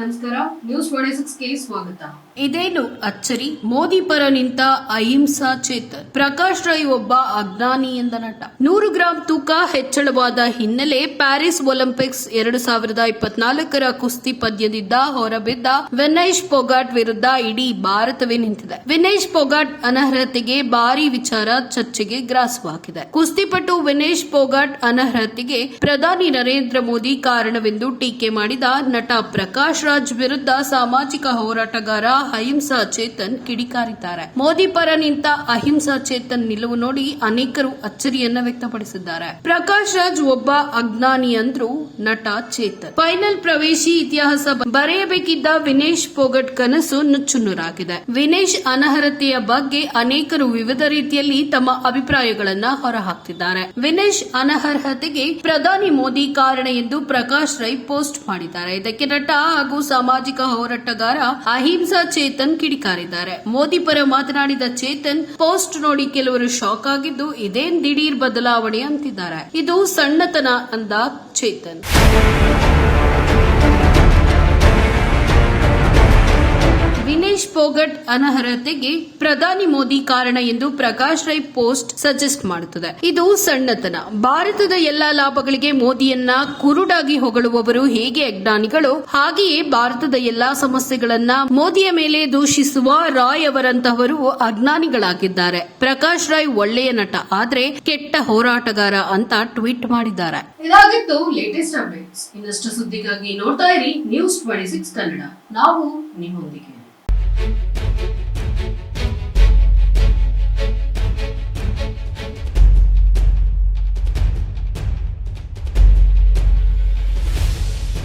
ನಮಸ್ಕಾರ ನ್ಯೂಸ್ ಸಿಕ್ಸ್ಗೆ ಸ್ವಾಗತ. ಇದೇನು ಅಚ್ಚರಿ? ಮೋದಿ ಪರ ನಿಂತ ಅಹಿಂಸಾ ಚೇತನ್. ಪ್ರಕಾಶ್ ರೈ ಒಬ್ಬ ಅಜ್ಞಾನಿ ಎಂದ ನಟ. ನೂರು ಗ್ರಾಂ ತೂಕ ಹೆಚ್ಚಳವಾದ ಹಿನ್ನೆಲೆ ಪ್ಯಾರಿಸ್ ಒಲಿಂಪಿಕ್ಸ್ ಎರಡು ಸಾವಿರದ ಇಪ್ಪತ್ನಾಲ್ಕರ ಕುಸ್ತಿ ಪದ್ಯದಿಂದ ಹೊರಬಿದ್ದ ವಿನೇಶ್ ಪೊಗಾಟ್ ವಿರುದ್ಧ ಇಡೀ ಭಾರತವೇ ನಿಂತಿದೆ. ವಿನೇಶ್ ಪೊಗಾಟ್ ಅನರ್ಹತೆಗೆ ಭಾರಿ ವಿಚಾರ ಚರ್ಚೆಗೆ ಗ್ರಾಸವಾಗಿದೆ ಕುಸ್ತಿಪಟು ವಿನೇಶ್ ಪೊಗಾಟ್ ಅನರ್ಹತೆಗೆ ಪ್ರಧಾನಿ ನರೇಂದ್ರ ಮೋದಿ ಕಾರಣವೆಂದು ಟೀಕೆ ಮಾಡಿದ ನಟ ಪ್ರಕಾಶ್ ರಾಜ್ ವಿರುದ್ಧ ಸಾಮಾಜಿಕ ಹೋರಾಟಗಾರ ಅಹಿಂಸಾ ಚೇತನ್ ಕಿಡಿಕಾರಿದ್ದಾರೆ. ಮೋದಿ ಪರ ನಿಂತ ಅಹಿಂಸಾ ಚೇತನ್ ನಿಲುವು ನೋಡಿ ಅನೇಕರು ಅಚ್ಚರಿಯನ್ನ ವ್ಯಕ್ತಪಡಿಸಿದ್ದಾರೆ. ಪ್ರಕಾಶ್ ರಾಜ್ ಒಬ್ಬ ಅಜ್ಞಾನಿ ಅಂದ್ರು ನಟ ಚೇತನ್. ಫೈನಲ್ ಪ್ರವೇಶಿ ಇತಿಹಾಸ ಬರೆಯಬೇಕಿದ್ದ ವಿನೇಶ್ ಪೋಗಟ್ ಕನಸು ನುಚ್ಚುನುರಾಗಿದೆ. ವಿನೇಶ್ ಅನರ್ಹತೆಯ ಬಗ್ಗೆ ಅನೇಕರು ವಿವಿಧ ರೀತಿಯಲ್ಲಿ ತಮ್ಮ ಅಭಿಪ್ರಾಯಗಳನ್ನ ಹೊರಹಾಕ್ತಿದ್ದಾರೆ. ವಿನೇಶ್ ಅನರ್ಹತೆಗೆ ಪ್ರಧಾನಿ ಮೋದಿ ಕಾರಣ ಎಂದು ಪ್ರಕಾಶ್ ರೈ ಪೋಸ್ಟ್ ಮಾಡಿದ್ದಾರೆ. ಇದಕ್ಕೆ ನಟ ಹಾಗೂ ಸಾಮಾಜಿಕ ಹೋರಾಟಗಾರ ಅಹಿಂಸಾ ಚೇತನ್ ಕಿಡಿಕಾರಿದ್ದಾರೆ. ಮೋದಿ ಪರ ಮಾತನಾಡಿದ ಚೇತನ್, ಪೋಸ್ಟ್ ನೋಡಿ ಕೆಲವರು ಶಾಕ್ ಆಗಿದ್ದು ಇದೇನ್ ದಿಢೀರ್ ಬದಲಾವಣೆ ಅಂತಿದ್ದಾರೆ. ಇದು ಸಣ್ಣತನ ಅಂದ ಚೇತನ್. ಪೋಗಟ್ ಅನರ್ಹತೆಗೆ ಪ್ರಧಾನಿ ಮೋದಿ ಕಾರಣ ಎಂದು ಪ್ರಕಾಶ್ ರೈ ಪೋಸ್ಟ್ ಸಜೆಸ್ಟ್ ಮಾಡುತ್ತದೆ. ಇದು ಸಣ್ಣತನ. ಭಾರತದ ಎಲ್ಲಾ ಲಾಭಗಳಿಗೆ ಮೋದಿಯನ್ನ ಕುರುಡಾಗಿ ಹೊಗಳುವವರು ಹೇಗೆ ಅಜ್ಞಾನಿಗಳು? ಹಾಗೆಯೇ ಭಾರತದ ಎಲ್ಲಾ ಸಮಸ್ಯೆಗಳನ್ನ ಮೋದಿಯ ಮೇಲೆ ದೂಷಿಸುವ ರಾಯ್ ಅವರಂತಹವರು ಅಜ್ಞಾನಿಗಳಾಗಿದ್ದಾರೆ. ಪ್ರಕಾಶ್ ರಾಯ್ ಒಳ್ಳೆಯ ನಟ, ಆದ್ರೆ ಕೆಟ್ಟ ಹೋರಾಟಗಾರ ಅಂತ ಟ್ವೀಟ್ ಮಾಡಿದ್ದಾರೆ. ಇದಾಗಿತ್ತು ಲೇಟೆಸ್ಟ್ ಅಪ್ಡೇಟ್ಸ್ ಇನ್ನಷ್ಟು ಸುದ್ದಿಗಾಗಿ ನೋಡ್ತಾ ಇರಿ ನ್ಯೂಸ್ ಟ್ವೆಂಟಿ ಸಿಕ್ಸ್ ಕನ್ನಡ. ನಾವು ನಿಮ್ಮೊಂದಿಗೆ.